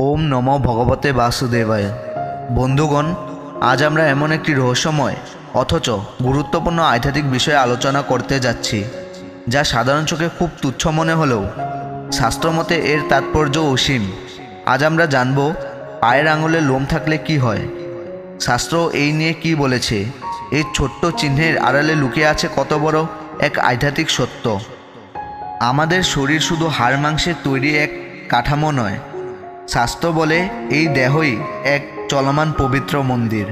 ওম নম ভগবতে বাসুদেবায়। বন্ধুগণ, আজ আমরা এমন একটি রহস্যময়, অথচ গুরুত্বপূর্ণ আধ্যাত্মিক বিষয়ে আলোচনা করতে যাচ্ছি, যা সাধারণ চোখে খুব তুচ্ছ মনে হলেও শাস্ত্রমতে এর তাৎপর্য অসীম। আজ আমরা জানব, পায়ের আঙুলে লোম থাকলে কি হয়? শাস্ত্র এই নিয়ে কি বলেছে? এই ছোট্ট চিহ্নের আড়ালে লুকিয়ে আছে কত বড় এক আধ্যাত্মিক সত্য? আমাদের শরীর শুধু হাড় মাংসের তৈরি এক কাঠামো নয় শাস্ত্র বলে এই দেহই এক চলমান পবিত্র মন্দির,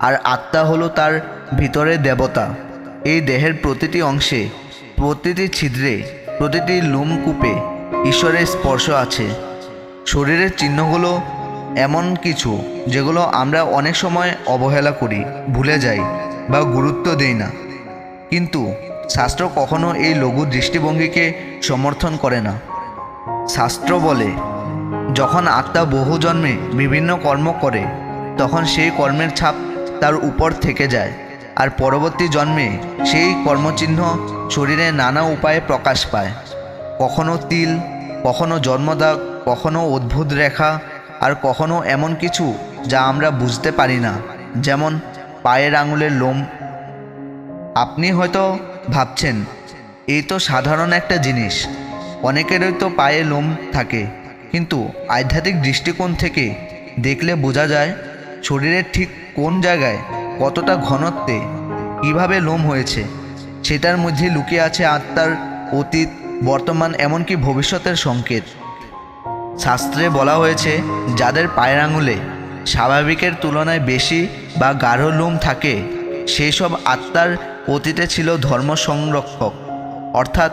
আর আত্মা হলো তার ভিতরে দেবতা। এই দেহের প্রতিটি অংশে, প্রতিটি ছিদ্রে, প্রতিটি লুমকূপে ঈশ্বরের স্পর্শ আছে। শরীরের চিহ্নগুলো এমন কিছু যেগুলো আমরা অনেক সময় অবহেলা করি, ভুলে যাই বা গুরুত্ব দেই না। কিন্তু শাস্ত্র কখনো এই লঘু দৃষ্টিভঙ্গিকে সমর্থন করে না। শাস্ত্র বলে যখন আত্মা বহু জন্মে বিভিন্ন কর্ম করে, তখন সেই কর্মের ছাপ তার উপর থেকে যায়। আর পরবর্তী জন্মে সেই কর্মচিহ্ন শরীরে নানা উপায়ে প্রকাশ পায়। কখনো তিল, কখনো জন্মদাগ, কখনো অদ্ভুত রেখা, আর কখনো এমন কিছু যা আমরা বুঝতে পারি না, যেমন পায়ের আঙুলের লোম। আপনি হয়তো ভাবছেন, এই তো সাধারণ একটা জিনিস। অনেকেরই তো পায়ে লোম থাকে। কিন্তু আধ্যাত্মিক দৃষ্টিকোণ থেকে দেখলে বোঝা যায় শরীরের ঠিক কোন জায়গায় কতটা ঘনত্বে কীভাবে লোম হয়েছে। সেটার মধ্যে লুকিয়ে আছে আত্মার অতীত, বর্তমান, এমনকি ভবিষ্যতের সংকেত। শাস্ত্রে বলা হয়েছে, যাদের পায়ের আঙুলে স্বাভাবিকের তুলনায় বেশি বা গাঢ় লোম থাকে সেই সব আত্মার অতীতে ছিল ধর্ম সংরক্ষক অর্থাৎ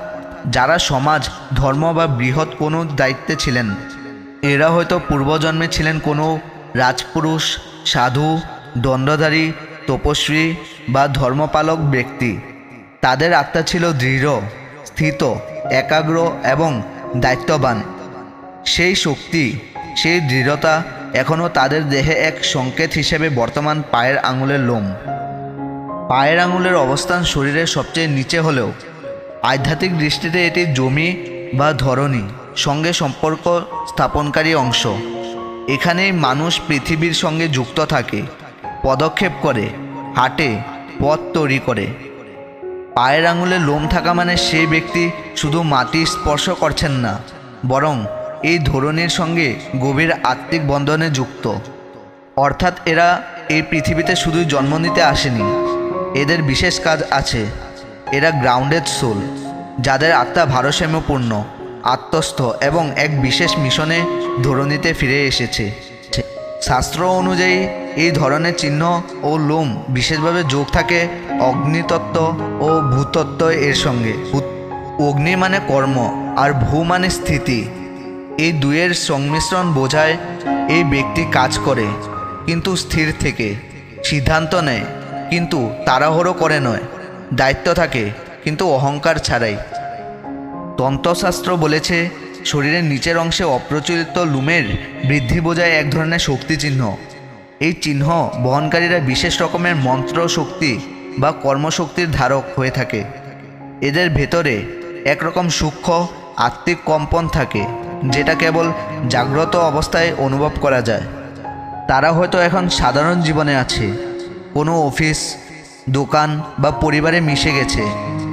যারা সমাজ, ধর্ম বা বৃহৎ কোনো দায়িত্বে ছিলেন। এরা হয়তো পূর্বজন্মে ছিলেন কোনো রাজপুরুষ, সাধু, দণ্ডধারী, তপস্বী বা ধর্মপালক ব্যক্তি। তাদের আত্মা ছিল দৃঢ়, স্থিত, একাগ্র এবং দায়িত্ববান। সেই শক্তি, সেই দৃঢ়তা এখনও তাদের দেহে এক সংকেত হিসেবে বর্তমান পায়ের আঙুলের লোম। পায়ের আঙুলের অবস্থান শরীরের সবচেয়ে নিচে হলেও আধ্যাত্মিক দৃষ্টিতে এটি জমি বা ধরনী সঙ্গে সম্পর্ক স্থাপনকারী অংশ। এখানেই মানুষ পৃথিবীর সঙ্গে যুক্ত থাকে, পদক্ষেপ করে, হাঁটে, পথ তৈরি করে। পায়ের আঙুলে লোম থাকা মানে সেই ব্যক্তি শুধু মাটি স্পর্শ করছেন না, বরং এই ধরনের সঙ্গে গভীর আত্মিক বন্ধনে যুক্ত। অর্থাৎ এরা এই পৃথিবীতে শুধু জন্ম নিতে আসেনি, এদের বিশেষ কাজ আছে। এরা গ্রাউন্ডেড সোল যাদের আত্মা ভারসাম্যপূর্ণ, আত্মস্থ এবং এক বিশেষ মিশনে ধরণীতে ফিরে এসেছে। শাস্ত্র অনুযায়ী, এই ধরনের চিহ্ন ও লোম বিশেষভাবে যোগ থাকে অগ্নিতত্ত্ব ও ভূতত্ত্ব এর সঙ্গে। অগ্নি মানে কর্ম আর ভূ মানে স্থিতি। এই দুয়ের সংমিশ্রণ বোঝায় এই ব্যক্তি কাজ করে, কিন্তু স্থির থেকে সিদ্ধান্ত নেয়, কিন্তু তাড়াহুড়ো করে নয়। দায়িত্ব থাকে, কিন্তু অহংকার ছাড়াই। তন্ত্রশাস্ত্র বলেছে, শরীরের নিচের অংশে অপ্রচলিত লুমের বৃদ্ধি বোঝায় এক ধরনের শক্তি চিহ্ন। এই চিহ্ন বহনকারীরা বিশেষ রকমের মন্ত্র শক্তি বা কর্মশক্তির ধারক হয়ে থাকে। এদের ভেতরে একরকম সূক্ষ্ম, আত্মিক কম্পন থাকে, যেটা কেবল জাগ্রত অবস্থায় অনুভব করা যায়। তারা হয়তো এখন সাধারণ জীবনে আছে, কোনো অফিস দোকান বা পরিবারে মিশে গেছে।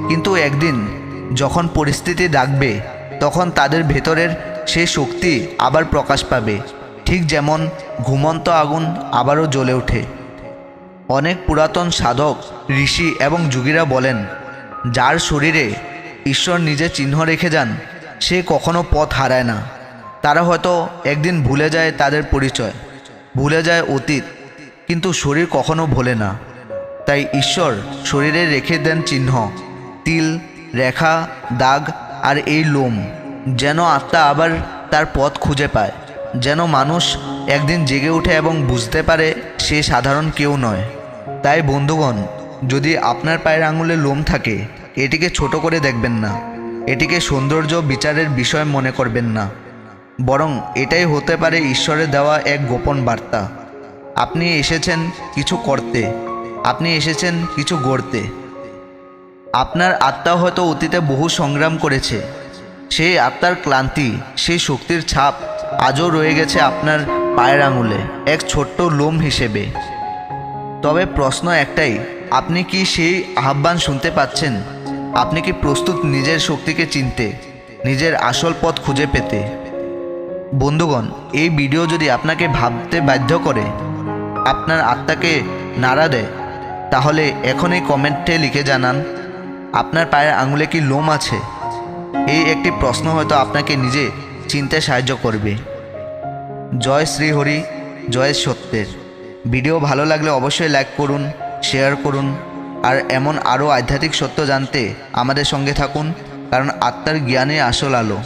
কিন্তু একদিন যখন পরিস্থিতি ডাকবে, তখন তাদের ভেতরের সেই শক্তি আবার প্রকাশ পাবে। ঠিক যেমন ঘুমন্ত আগুন আবারও জ্বলে ওঠে। অনেক পুরাতন সাধক, ঋষি এবং যুগীরা বলেন, যার শরীরে ঈশ্বর নিজে চিহ্ন রেখে যান, সে কখনো পথ হারায় না। তারা হয়তো একদিন ভুলে যায় তাদের পরিচয়, ভুলে যায় অতীত, কিন্তু শরীর কখনো ভোলে না। তাই ঈশ্বর শরীরে রেখে দেন চিহ্ন, তিল, রেখা, দাগ আর এই লোম, যেন আত্মা আবার তার পথ খুঁজে পায়, যেন মানুষ একদিন জেগে ওঠে এবং বুঝতে পারে সে সাধারণ কেউ নয়। তাই বন্ধুগণ, যদি আপনার পায়ের আঙুলে লোম থাকে, এটিকে ছোট করে দেখবেন না। এটিকে সৌন্দর্য বিচারের বিষয় মনে করবেন না। বরং এটাই হতে পারে ঈশ্বরের দেওয়া এক গোপন বার্তা। আপনি এসেছেন কিছু করতে। আপনি এসেছেন কিছু গড়তে। আপনার আত্মা হয়তো অতীতে বহু সংগ্রাম করেছে। সেই আত্মার ক্লান্তি সেই শক্তির ছাপ আজও রয়ে গেছে আপনার পায়ের আঙুলে, এক ছোট্ট লোম হিসেবে। তবে প্রশ্ন একটাই, আপনি কি সেই আহ্বান শুনতে পাচ্ছেন? আপনি কি প্রস্তুত নিজের শক্তিকে চিনতে, নিজের আসল পথ খুঁজে পেতে? বন্ধুগণ, এই ভিডিও যদি আপনাকে ভাবতে বাধ্য করে, আপনার আত্মাকে নাড়া দেয় তাহলে এখনই কমেন্টে লিখে জানান, আপনার পায়ের আঙুলে কি লোম আছে? এই একটি প্রশ্ন হয়তো আপনাকে নিজে চিনতে সাহায্য করবে। জয় শ্রীহরি, জয় সত্যের। ভিডিও ভালো লাগলে অবশ্যই লাইক করুন, শেয়ার করুন, আর এমন আরও আধ্যাত্মিক সত্য জানতে আমাদের সঙ্গে থাকুন, কারণ আত্মার জ্ঞানে আসল আলো।